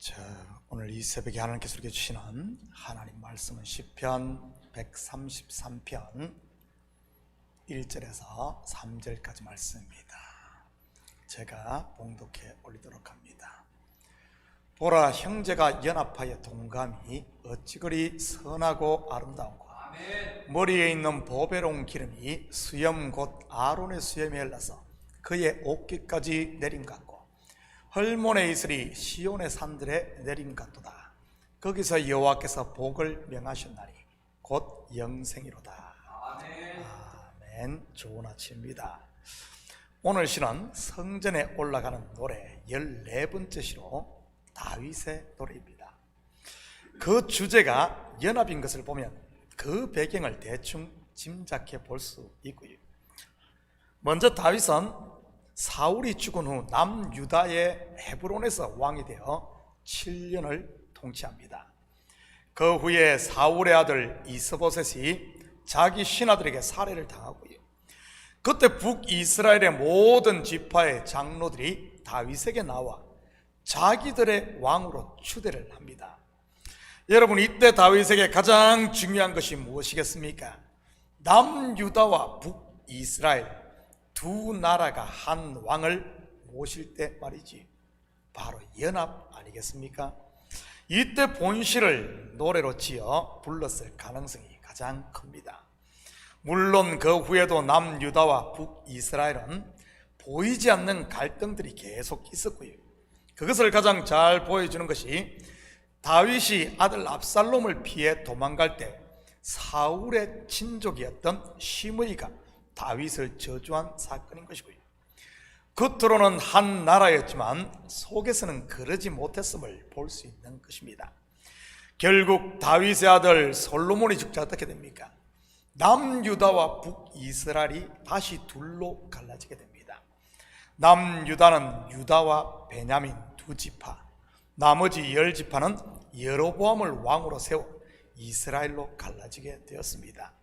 자, 오늘 이 새벽에 하나님께서 우리에게 주시는 하나님 말씀은 시편 133편 1절에서 3절까지 말씀입니다. 제가 봉독해 올리도록 합니다. 보라 형제가 연합하여 동감이 어찌 그리 선하고 아름다운가 머리에 있는 보배로운 기름이 수염 곧 아론의 수염에 흘러서 그의 옷깃까지 내림 같고 헐몬의 이슬이 시온의 산들에 내림 같도다. 거기서 여호와께서 복을 명하셨나니 곧 영생이로다. 아멘. 좋은 아침입니다. 오늘 시는 성전에 올라가는 노래 14번째 시로 다윗의 노래입니다. 그 주제가 연합인 것을 보면 그 배경을 대충 짐작해 볼 수 있고요. 먼저 다윗은 사울이 죽은 후 남유다의 헤브론에서 왕이 되어 7년을 통치합니다. 그 후에 사울의 아들 이스보셋이 자기 신하들에게 살해를 당하고요. 그때 북이스라엘의 모든 지파의 장로들이 다윗에게 나와 자기들의 왕으로 추대를 합니다. 여러분 이때 다윗에게 가장 중요한 것이 무엇이겠습니까? 남유다와 북이스라엘 두 나라가 한 왕을 모실 때 말이지 바로 연합 아니겠습니까? 이때 본시를 노래로 지어 불렀을 가능성이 가장 큽니다. 물론 그 후에도 남유다와 북이스라엘은 보이지 않는 갈등들이 계속 있었고요. 그것을 가장 잘 보여주는 것이 다윗이 아들 압살롬을 피해 도망갈 때 사울의 친족이었던 시므이가 다윗을 저주한 사건인 것이고요. 겉으로는 한 나라였지만 속에서는 그러지 못했음을 볼 수 있는 것입니다. 결국 다윗의 아들 솔로몬이 죽자 어떻게 됩니까? 남유다와 북이스라엘이 다시 둘로 갈라지게 됩니다. 남유다는 유다와 베냐민 두 지파, 나머지 열 지파는 여로보암을 왕으로 세워 이스라엘로 갈라지게 되었습니다.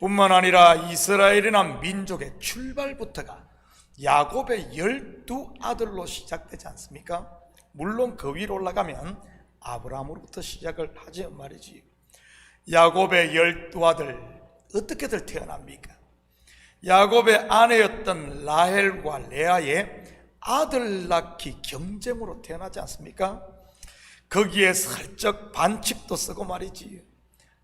뿐만 아니라 이스라엘이란 민족의 출발부터가 야곱의 열두 아들로 시작되지 않습니까? 물론 그 위로 올라가면 아브라함으로부터 시작을 하지 말이지. 야곱의 열두 아들 어떻게들 태어납니까? 야곱의 아내였던 라헬과 레아의 아들 낳기 경쟁으로 태어나지 않습니까? 거기에 살짝 반칙도 쓰고 말이지.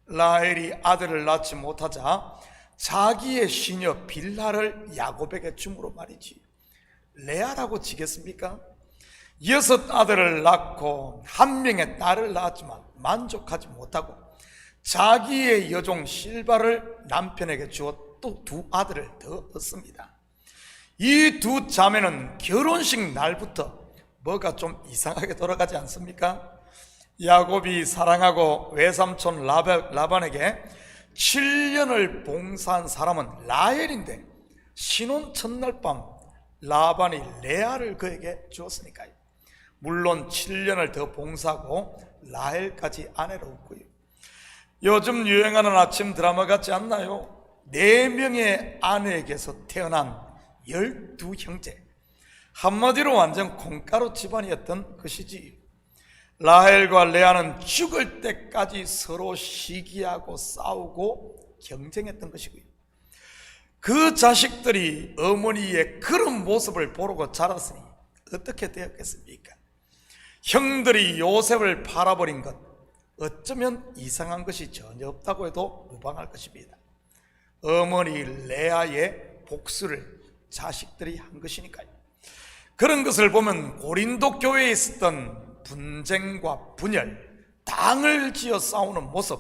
라헬이 아들을 낳지 못하자 자기의 시녀 빌라를 야곱에게 줌으로 말이지. 레아라고 지겠습니까? 여섯 아들을 낳고 한 명의 딸을 낳았지만 만족하지 못하고 자기의 여종 실바를 남편에게 주어 또 두 아들을 더 얻습니다. 이 두 자매는 결혼식 날부터 뭐가 좀 이상하게 돌아가지 않습니까? 야곱이 사랑하고 외삼촌 라반에게 7년을 봉사한 사람은 라헬인데 신혼 첫날 밤 라반이 레아를 그에게 주었으니까요. 물론 7년을 더 봉사하고 라헬까지 아내로 얻고요. 요즘 유행하는 아침 드라마 같지 않나요? 네 명의 아내에게서 태어난 열두 형제. 한마디로 완전 콩가루 집안이었던 것이지. 라헬과 레아는 죽을 때까지 서로 시기하고 싸우고 경쟁했던 것이고요. 그 자식들이 어머니의 그런 모습을 보고 자랐으니 어떻게 되었겠습니까? 형들이 요셉을 팔아버린 것, 어쩌면 이상한 것이 전혀 없다고 해도 무방할 것입니다. 어머니 레아의 복수를 자식들이 한 것이니까요. 그런 것을 보면 고린도 교회에 있었던 분쟁과 분열, 당을 지어 싸우는 모습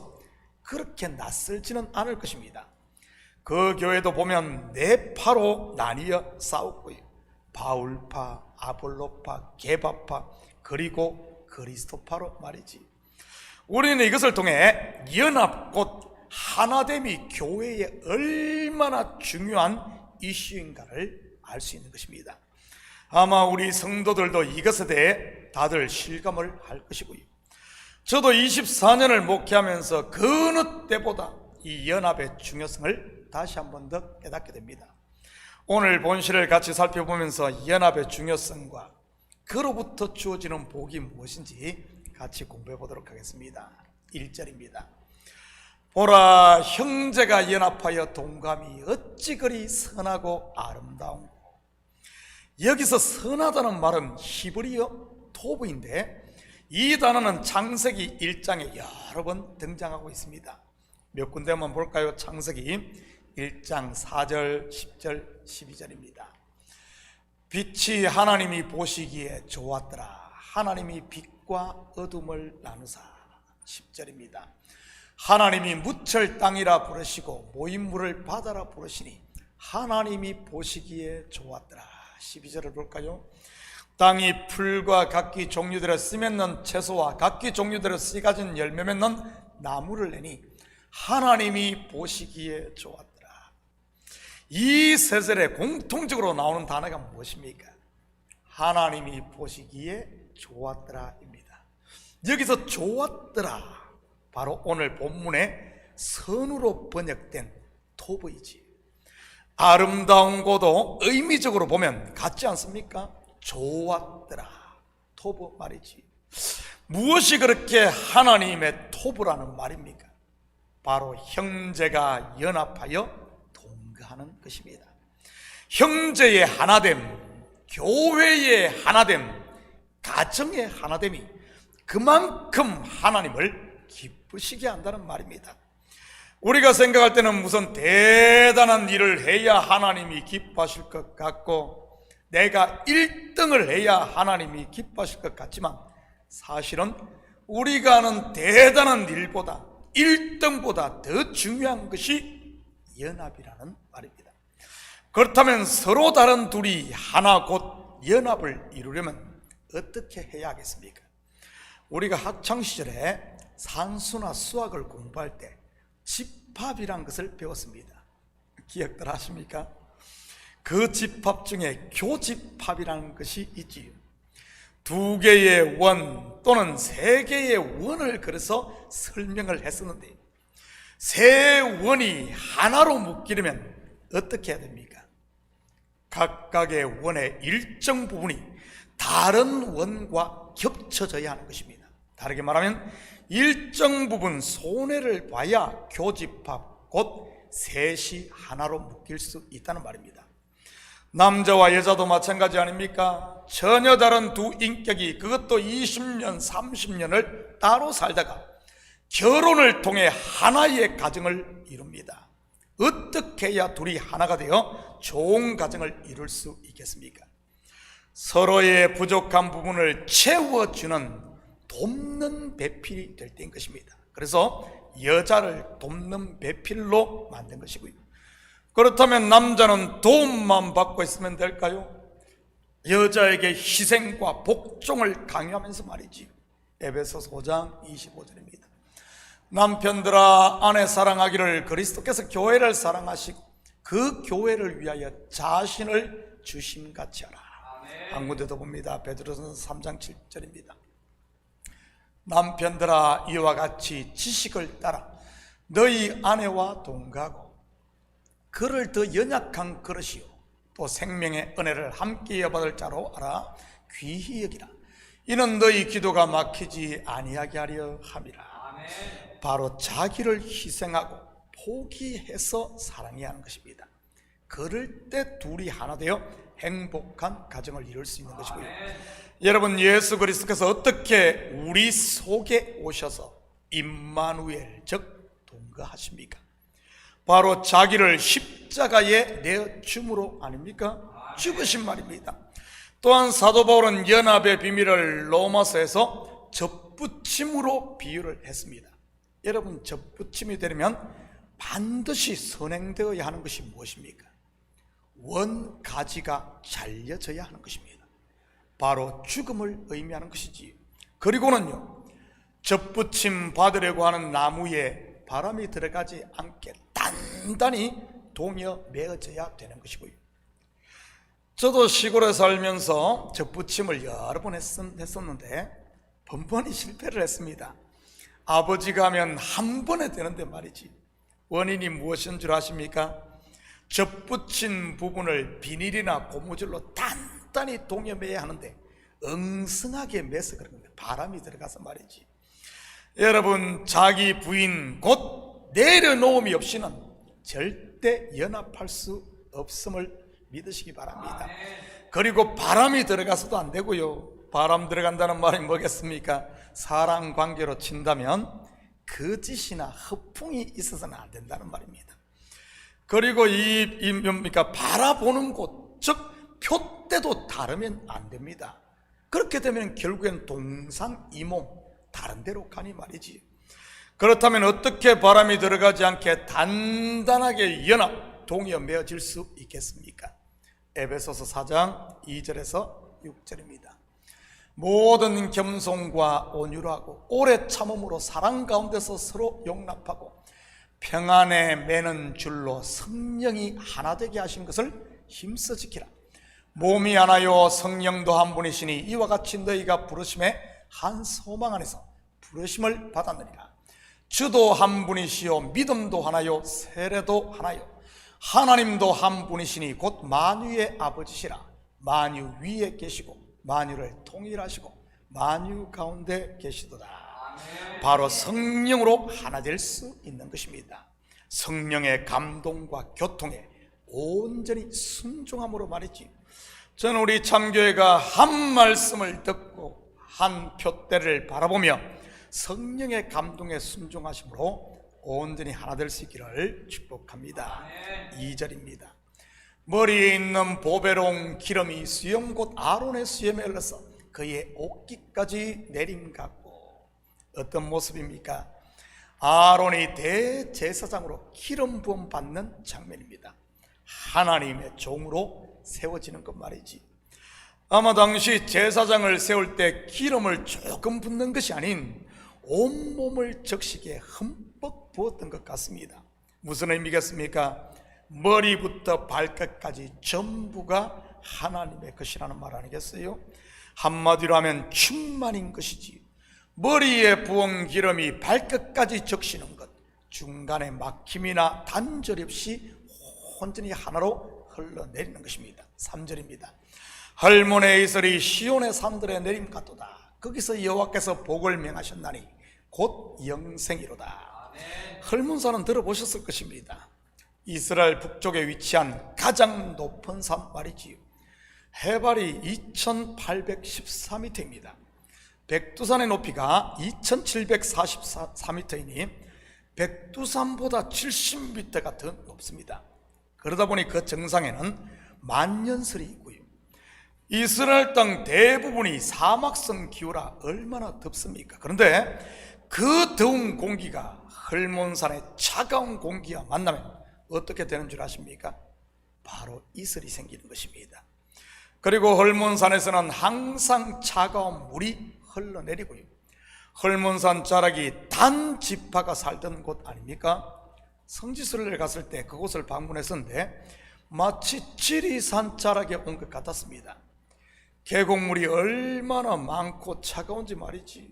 그렇게 낯설지는 않을 것입니다. 그 교회도 보면 네 파로 나뉘어 싸웠고요. 바울파, 아볼로파, 게바파, 그리고 그리스도파로 말이지. 우리는 이것을 통해 연합 곧 하나됨이 교회에 얼마나 중요한 이슈인가를 알 수 있는 것입니다. 아마 우리 성도들도 이것에 대해 다들 실감을 할 것이고요. 저도 24년을 목회하면서 그 어느 때보다 이 연합의 중요성을 다시 한 번 더 깨닫게 됩니다. 오늘 본시를 같이 살펴보면서 연합의 중요성과 그로부터 주어지는 복이 무엇인지 같이 공부해 보도록 하겠습니다. 1절입니다. 보라 형제가 연합하여 동감이 어찌 그리 선하고 아름다운고 여기서 선하다는 말은 히브리어 토브인데 이 단어는 창세기 1장에 여러 번 등장하고 있습니다. 몇 군데만 볼까요? 창세기 1장 4절, 10절, 12절입니다. 빛이 하나님이 보시기에 좋았더라. 하나님이 빛과 어둠을 나누사. 10절입니다. 하나님이 무철 땅이라 부르시고 모임물을 바다라 부르시니 하나님이 보시기에 좋았더라. 12절을 볼까요? 땅이 풀과 각기 종류대로 씨 맺는 채소와 각기 종류대로 씨 가진 열매 맺는 나무를 내니 하나님이 보시기에 좋았더라. 이 세절에 공통적으로 나오는 단어가 무엇입니까? 하나님이 보시기에 좋았더라입니다. 여기서 좋았더라 바로 오늘 본문의 선으로 번역된 토브이지. 아름다운 고도 의미적으로 보면 같지 않습니까? 좋았더라. 토브 말이지. 무엇이 그렇게 하나님의 토브라는 말입니까? 바로 형제가 연합하여 동거하는 것입니다. 형제의 하나됨, 교회의 하나됨, 가정의 하나됨이 그만큼 하나님을 기쁘시게 한다는 말입니다. 우리가 생각할 때는 무슨 대단한 일을 해야 하나님이 기뻐하실 것 같고 내가 1등을 해야 하나님이 기뻐하실 것 같지만 사실은 우리가 하는 대단한 일보다 1등보다 더 중요한 것이 연합이라는 말입니다. 그렇다면 서로 다른 둘이 하나 곧 연합을 이루려면 어떻게 해야 하겠습니까? 우리가 학창 시절에 산수나 수학을 공부할 때 집합이란 것을 배웠습니다. 기억들 하십니까? 그 집합 중에 교집합이라는 것이 있지요. 두 개의 원 또는 세 개의 원을 그래서 설명을 했었는데 세 원이 하나로 묶이려면 어떻게 해야 됩니까? 각각의 원의 일정 부분이 다른 원과 겹쳐져야 하는 것입니다. 다르게 말하면 일정 부분 손해를 봐야 교집합 곧 셋이 하나로 묶일 수 있다는 말입니다. 남자와 여자도 마찬가지 아닙니까? 전혀 다른 두 인격이 그것도 20년, 30년을 따로 살다가 결혼을 통해 하나의 가정을 이룹니다. 어떻게 해야 둘이 하나가 되어 좋은 가정을 이룰 수 있겠습니까? 서로의 부족한 부분을 채워주는 돕는 배필이 될 때인 것입니다. 그래서 여자를 돕는 배필로 만든 것이고요. 그렇다면 남자는 도움만 받고 있으면 될까요? 여자에게 희생과 복종을 강요하면서 말이지. 에베소서 5장 25절입니다. 남편들아 아내 사랑하기를 그리스도께서 교회를 사랑하시고 그 교회를 위하여 자신을 주심같이 하라. 한 군데도 봅니다. 베드로전서 3장 7절입니다. 남편들아 이와 같이 지식을 따라 너희 아내와 동가고 그를 더 연약한 그릇이요. 또 생명의 은혜를 함께 이어받을 자로 알아 귀히 여기라. 이는 너희 기도가 막히지 아니하게 하려 함이라. 바로 자기를 희생하고 포기해서 사랑해야 하는 것입니다. 그럴 때 둘이 하나 되어 행복한 가정을 이룰 수 있는 것이고요 여러분 예수 그리스도께서 어떻게 우리 속에 오셔서 임마누엘 즉 동거하십니까? 바로 자기를 십자가에 내어 줌으로 아닙니까? 죽으신 말입니다. 또한 사도 바울은 연합의 비밀을 로마서에서 접붙임으로 비유를 했습니다. 여러분 접붙임이 되려면 반드시 선행되어야 하는 것이 무엇입니까? 원 가지가 잘려져야 하는 것입니다. 바로 죽음을 의미하는 것이지. 그리고는요, 접붙임 받으려고 하는 나무에 바람이 들어가지 않게 단단히 동여 매어져야 되는 것이고요. 저도 시골에 살면서 접붙임을 여러 번 했었는데 번번이 실패를 했습니다. 아버지가 하면 한 번에 되는데 말이지. 원인이 무엇인 줄 아십니까? 접붙인 부분을 비닐이나 고무줄로 단 단히 동여매야 하는데 엉성하게 매서 그런 겁니다. 바람이 들어가서 말이지. 여러분 자기 부인 곧 내려놓음이 없이는 절대 연합할 수 없음을 믿으시기 바랍니다. 그리고 바람이 들어가서도 안 되고요. 바람 들어간다는 말이 뭐겠습니까? 사랑 관계로 친다면 거짓이나 허풍이 있어서는 안 된다는 말입니다. 그리고 이, 이 뭡니까? 바라보는 곳, 즉, 표대도 다르면 안 됩니다. 그렇게 되면 결국엔 동상이몽, 다른 데로 가니 말이지. 그렇다면 어떻게 바람이 들어가지 않게 단단하게 연합, 동이어 맺어질 수 있겠습니까? 에베소서 4장 2절에서 6절입니다. 모든 겸손과 온유하고 오래 참음으로 사랑 가운데서 서로 용납하고 평안에 매는 줄로 성령이 하나 되게 하신 것을 힘써 지키라. 몸이 하나요 성령도 한 분이시니 이와 같이 너희가 부르심에 한 소망 안에서 부르심을 받았느니라. 주도 한 분이시요 믿음도 하나요 세례도 하나요 하나님도 한 분이시니 곧 만유의 아버지시라. 만유 위에 계시고 만유를 통일하시고 만유 가운데 계시도다. 바로 성령으로 하나 될 수 있는 것입니다. 성령의 감동과 교통에 온전히 순종함으로 말이지. 저는 우리 참교회가 한 말씀을 듣고 한 표대를 바라보며 성령의 감동에 순종하심으로 온전히 하나 될 수 있기를 축복합니다. 2절입니다. 머리에 있는 보배롱 기름이 수염 곧 아론의 수염에 흘러서 그의 옷깃까지 내림 같고 어떤 모습입니까? 아론이 대제사장으로 기름 부음 받는 장면입니다. 하나님의 종으로 세워지는 것 말이지. 아마 당시 제사장을 세울 때 기름을 조금 붓는 것이 아닌 온몸을 적시게 흠뻑 부었던 것 같습니다. 무슨 의미겠습니까? 머리부터 발끝까지 전부가 하나님의 것이라는 말 아니겠어요? 한마디로 하면 충만인 것이지. 머리에 부은 기름이 발끝까지 적시는 것, 중간에 막힘이나 단절 없이 온전히 하나로 흘러내리는 것입니다. 3절입니다. 할몬의 이슬이 시온의 산들에 내림 같도다. 거기서 여호와께서 복을 명하셨나니 곧 영생이로다. 헐문산은 들어보셨을 것입니다. 이스라엘 북쪽에 위치한 가장 높은 산 말이지요. 해발이 2814m입니다. 백두산의 높이가 2744m이니 백두산보다 70m가 더 높습니다. 그러다 보니 그 정상에는 만년설이 있고요. 이스라엘 땅 대부분이 사막성 기후라 얼마나 덥습니까? 그런데 그 더운 공기가 헐몬산의 차가운 공기와 만나면 어떻게 되는 줄 아십니까? 바로 이슬이 생기는 것입니다. 그리고 헐몬산에서는 항상 차가운 물이 흘러내리고요. 헐몬산 자락이 단 지파가 살던 곳 아닙니까? 성지순례를 갔을 때 그곳을 방문했었는데 마치 지리 산 자락에 온 것 같았습니다. 계곡물이 얼마나 많고 차가운지 말이지.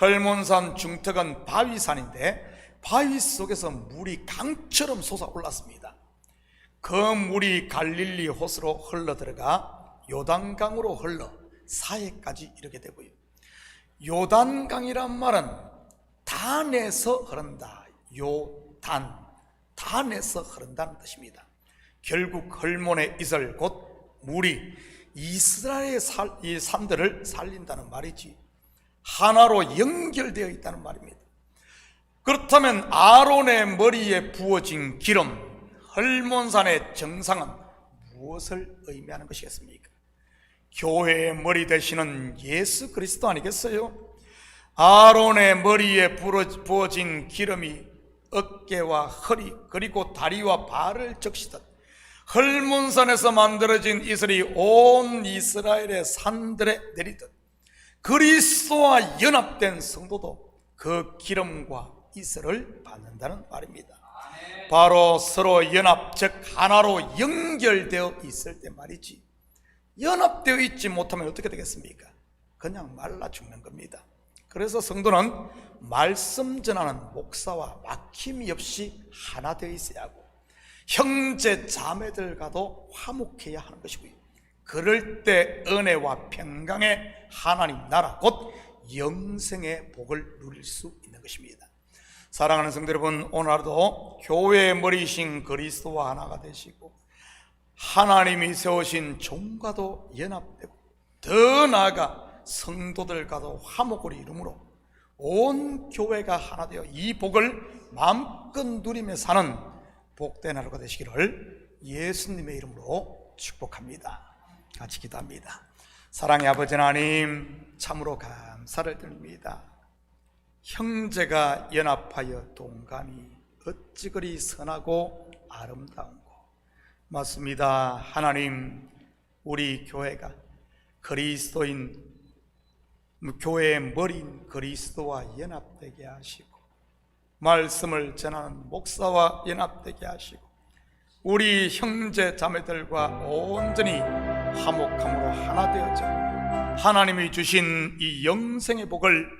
헐몬산 중턱은 바위산인데 바위 속에서 물이 강처럼 솟아올랐습니다. 그 물이 갈릴리 호수로 흘러 들어가 요단강으로 흘러 사해까지 이르게 되고요. 요단강이란 말은 단에서 흐른다. 요 단, 단에서 흐른다는 뜻입니다. 결국 헐몬의 이슬 곧 물이 이스라엘의 살, 이 산들을 살린다는 말이지. 하나로 연결되어 있다는 말입니다. 그렇다면 아론의 머리에 부어진 기름, 헐몬산의 정상은 무엇을 의미하는 것이겠습니까? 교회의 머리 되시는 예수 그리스도 아니겠어요? 아론의 머리에 부어진 기름이 어깨와 허리 그리고 다리와 발을 적시듯 헐몬산에서 만들어진 이슬이 온 이스라엘의 산들에 내리듯 그리스도와 연합된 성도도 그 기름과 이슬을 받는다는 말입니다. 바로 서로 연합, 즉 하나로 연결되어 있을 때 말이지. 연합되어 있지 못하면 어떻게 되겠습니까? 그냥 말라 죽는 겁니다. 그래서 성도는 말씀 전하는 목사와 막힘이 없이 하나 되어 있어야 하고 형제 자매들과도 화목해야 하는 것이고요. 그럴 때 은혜와 평강의 하나님 나라 곧 영생의 복을 누릴 수 있는 것입니다. 사랑하는 성도 여러분, 오늘 하루도 교회의 머리신 그리스도와 하나가 되시고 하나님이 세우신 종과도 연합되고 더 나아가 성도들과도 화목을 이루므로 온 교회가 하나 되어 이 복을 마음껏 누리며 사는 복된 하루가 되시기를 예수님의 이름으로 축복합니다. 같이 기도합니다. 사랑의 아버지 하나님 참으로 감사를 드립니다. 형제가 연합하여 동감이 어찌 그리 선하고 아름다운고 맞습니다. 하나님 우리 교회가 그리스도인 교회의 머리인 그리스도와 연합되게 하시고 말씀을 전하는 목사와 연합되게 하시고 우리 형제 자매들과 온전히 화목함으로 하나 되어져 하나님이 주신 이 영생의 복을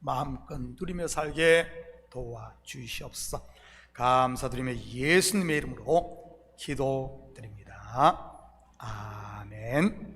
마음껏 누리며 살게 도와주시옵소서 감사드리며 예수님의 이름으로 기도드립니다. 아멘.